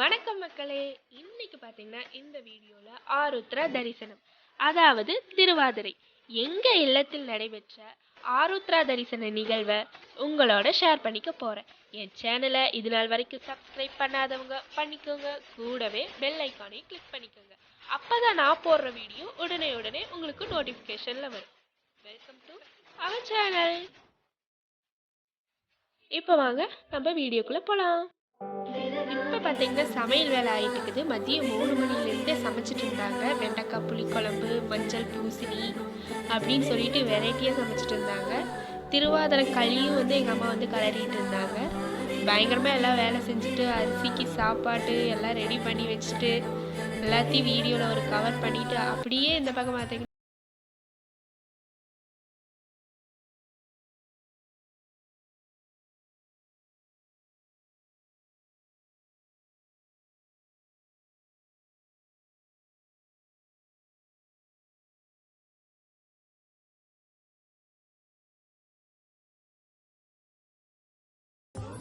வணக்கம் மக்களே. இன்னைக்கு பார்த்தீங்கன்னா இந்த வீடியோவில் ஆருத்ரா தரிசனம். அதாவது திருவாதிரை. எங்கள் இல்லத்தில் நடைபெற்ற ஆருத்ரா தரிசன நிகழ்வை உங்களோட ஷேர் பண்ணிக்க போகிறேன் என் சேனலை இது நாள் வரைக்கும் சப்ஸ்கிரைப் பண்ணாதவங்க பண்ணிக்கோங்க. கூடவே பெல் ஐக்கானை கிளிக் பண்ணிக்கோங்க. அப்போ தான் நான் போடுற வீடியோ உடனே உடனே உங்களுக்கு நோட்டிஃபிகேஷனில் வரும். வெல்கம் டு அவர் சேனல் இப்போ வாங்க நம்ம வீடியோக்குள்ளே போகலாம் இப்போ பார்த்தீங்கன்னா சமையல் வேலை ஆகிட்டு இருக்குது. மதியம் மூணு மணிலேருந்தே சமைச்சிட்டு இருந்தாங்க. வெண்டைக்காய் புளிக்குழம்பு மஞ்சள் பூசணி அப்படின்னு சொல்லிட்டு வெரைட்டியாக சமைச்சிட்டு இருந்தாங்க. திருவாதிரை களியும் வந்து எங்கள் அம்மா வந்து கலரிட்டு இருந்தாங்க. பயங்கரமாக எல்லாம் வேலை செஞ்சுட்டு அரிசிக்கு சாப்பாட்டு எல்லாம் ரெடி பண்ணி வச்சுட்டு எல்லாத்தையும் வீடியோவில் ஒரு கவர் பண்ணிவிட்டு அப்படியே இந்த பக்கம் பார்த்தீங்கன்னா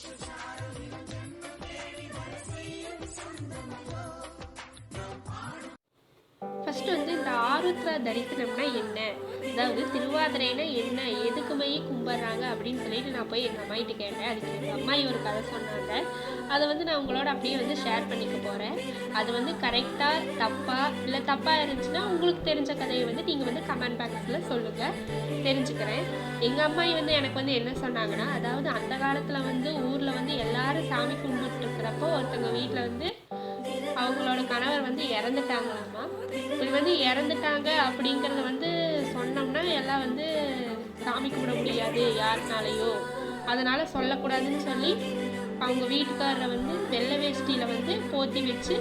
Krishna ஃபர்ஸ்ட் வந்து இந்த ஆருத்ரா தரிசனம்னா என்ன? அதாவது திருவாதிரைனா என்ன? எதுக்குமே கும்பிட்றாங்க அப்படின்னு சொல்லிட்டு நான் போய் எங்கள் அம்மாகிட்ட கேட்டேன். அதுக்கு எங்கள் அம்மாயி ஒரு கதை சொன்னாங்க. அதை வந்து நான் உங்களோட அப்படியே வந்து ஷேர் பண்ணிக்க போகிறேன் அது வந்து கரெக்டாக தப்பாக இல்லை தப்பாக இருந்துச்சுன்னா உங்களுக்கு தெரிஞ்ச கதையை வந்து நீங்கள் வந்து கமெண்ட் பாக்ஸில் சொல்லுங்கள் தெரிஞ்சுக்கிறேன். எங்கள் அம்மாயி வந்து எனக்கு வந்து என்ன சொன்னாங்கன்னா அதாவது அந்த காலத்தில் வந்து ஊரில் வந்து எல்லாரும் சாமி கும்பிட்டு இருக்கிறப்போ ஒருத்தவங்க வீட்டில் வந்து அவங்களோட கணவர் வந்து இறந்துட்டாங்களாமா? இப்படி வந்து இறந்துட்டாங்க அப்படிங்கிறத வந்து சொன்னோம்னா எல்லாம் வந்து சாமி கும்பிட முடியாது யாருனாலையோ. அதனால் சொல்லக்கூடாதுன்னு சொல்லி அவங்க வீட்டுக்காரரை வந்து வெள்ளை வேஷ்டியில் வந்து போத்தி வச்சு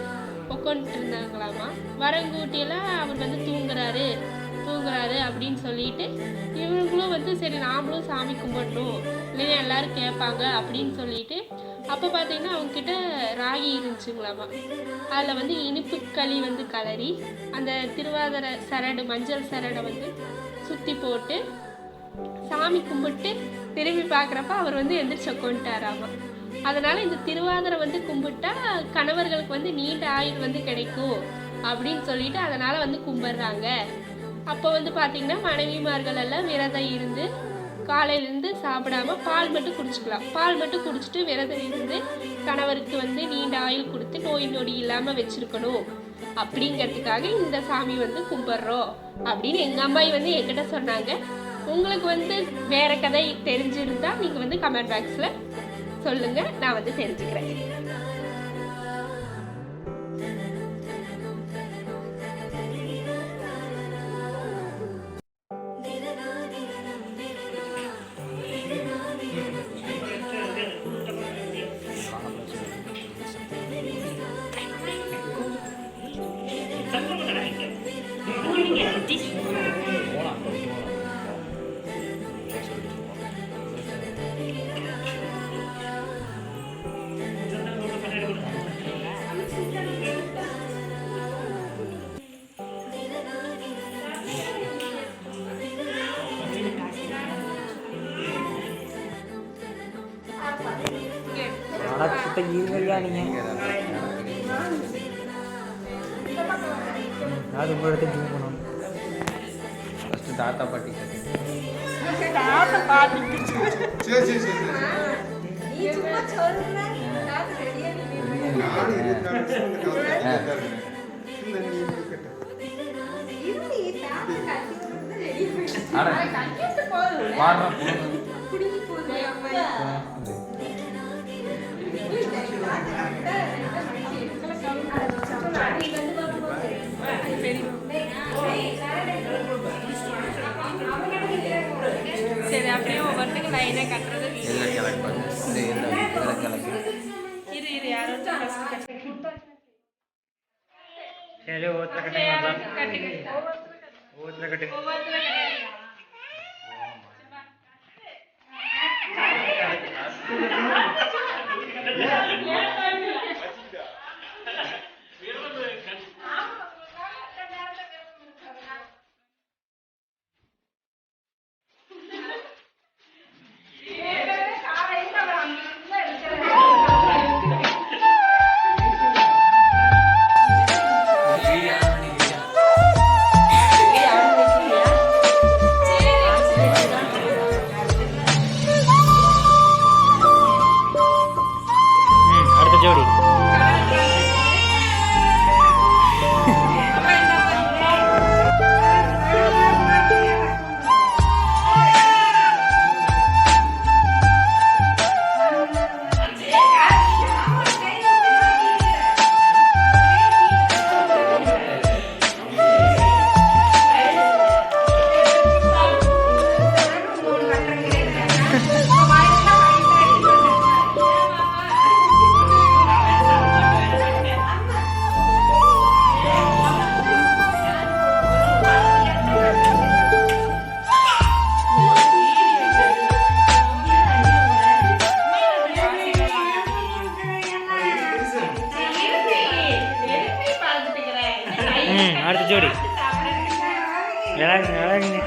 உட்காந்துட்டு இருந்தாங்களாமா வரங்கூட்டியெல்லாம் அவர் வந்து தூங்குறாரு தூங்குறாரு அப்படின்னு சொல்லிட்டு இவங்களும் வந்து சரி நாமளும் சாமி கும்பிடணும் இல்லைன்னா எல்லோரும் கேட்பாங்க அப்படின்னு சொல்லிட்டு அப்போ பார்த்தீங்கன்னா அவங்கக்கிட்ட ராகி இருந்துச்சுங்களாமா. அதில் வந்து இனிப்பு களி வந்து கலரி அந்த திருவாதிரை சரடு மஞ்சள் சரடை வந்து சுற்றி போட்டு சாமி கும்பிட்டு திரும்பி பார்க்குறப்ப அவர் வந்து எந்திரிச்சு உட்காந்துட்டாராமா அதனால இந்த திருவாதிரை வந்து கும்பிட்டா கணவர்களுக்கு வந்து நீண்ட ஆயுள் வந்து கிடைக்கும் அப்படின்னு சொல்லிட்டு அதனால வந்து கும்பிட்றாங்க. அப்போ வந்து பார்த்தீங்கன்னா மனைவிமார்கள் எல்லாம் விரதம் இருந்து காலையிலேருந்து சாப்பிடாம பால் மட்டும் குடிச்சுக்கலாம். பால் மட்டும் குடிச்சிட்டு விரதம் இருந்து கணவருக்கு வந்து நீண்ட ஆயுள் கொடுத்து நோய் நொடி இல்லாமல் வச்சுருக்கணும். அப்படிங்கிறதுக்காக இந்த சாமி வந்து கும்பிட்றோம். அப்படின்னு எங்கள் அம்மாயி வந்து என்கிட்ட சொன்னாங்க. உங்களுக்கு வந்து வேற கதை தெரிஞ்சிருந்தா நீங்கள் வந்து கமெண்ட் பாக்ஸில் சொல்லுங்கள் நான் வந்து தெரிஞ்சுக்கிறேன். நடக்கிட்ட இருங்கய்யா நீங்க அது உங்க இடத்துல ஜூம் பண்ணணும் ஃபஸ்ட்டு தாத்தா பாட்டி சரி சரி சரி இருபத்தி சரி அப்படியே ஒவ்வொருத்தருக்கு லைனாக கட்டுறது. எல்லாம் இந்த எல்லாம் இதெல்லாம் கிளப்பி இரு இரு யாரும் சரி ஒவ்வொருத்தர கட்டுங்க மாதம் கட்டுங்க. ஒவ்வொருத்தர கட்டு வாங்கி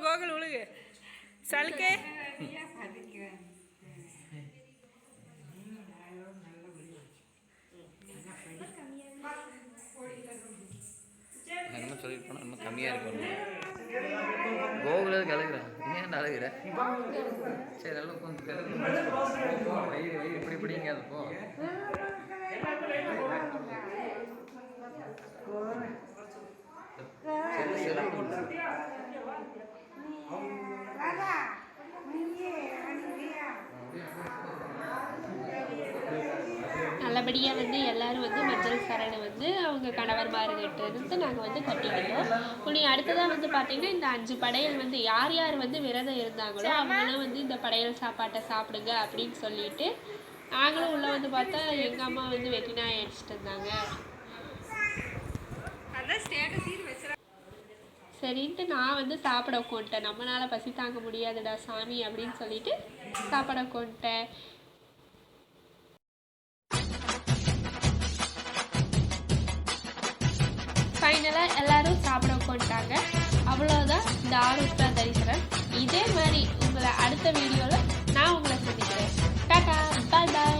கோகுல் உழுகு. சலுக்கே. என்ன சொல்லிட்டு போனா இன்னும் கம்மியாக இருக்கும் கோகுல கலகுறேன் நீ ஏன் அழுகுற? சரி நல்லா கொஞ்சம் கலகு வயிறு வயிறு இப்படி இப்படிங்க அது போ சரி சரி. நல்லபடியாக வந்து எல்லாரும் வந்து மஞ்சள் சரணை வந்து அவங்க கணவர்மார்கிட்ட இருந்து நாங்கள் வந்து கட்டிக்கிட்டோம். இனி அடுத்ததாக வந்து பார்த்திங்கன்னா இந்த அஞ்சு படையல் வந்து யார் யார் வந்து விரதம் இருந்தாங்களோ அவங்களாம் வந்து இந்த படையல் சாப்பாட்டை சாப்பிடுங்க அப்படின்னு சொல்லிட்டு நாங்களும் உள்ளே வந்து பார்த்தா எங்கள் அம்மா வந்து வெட்டினாய் அடிச்சிட்டு இருந்தாங்க. சரின்ட்டு நான் வந்து சாப்பிட கொண்டேன் நம்மளால் பசி தாங்க முடியாதுடா சாமி அப்படின்னு சொல்லிட்டு சாப்பிட கொண்டேன் ஃபைனலாக எல்லாரும் சாப்பிட உட்காந்துட்டாங்க அவ்வளோதான் இந்த ஆரோக்கிய தரிசனம். இதே மாதிரி உங்களை அடுத்த வீடியோவில் நான் உங்களை சந்திக்கிறேன். Tata bye bye.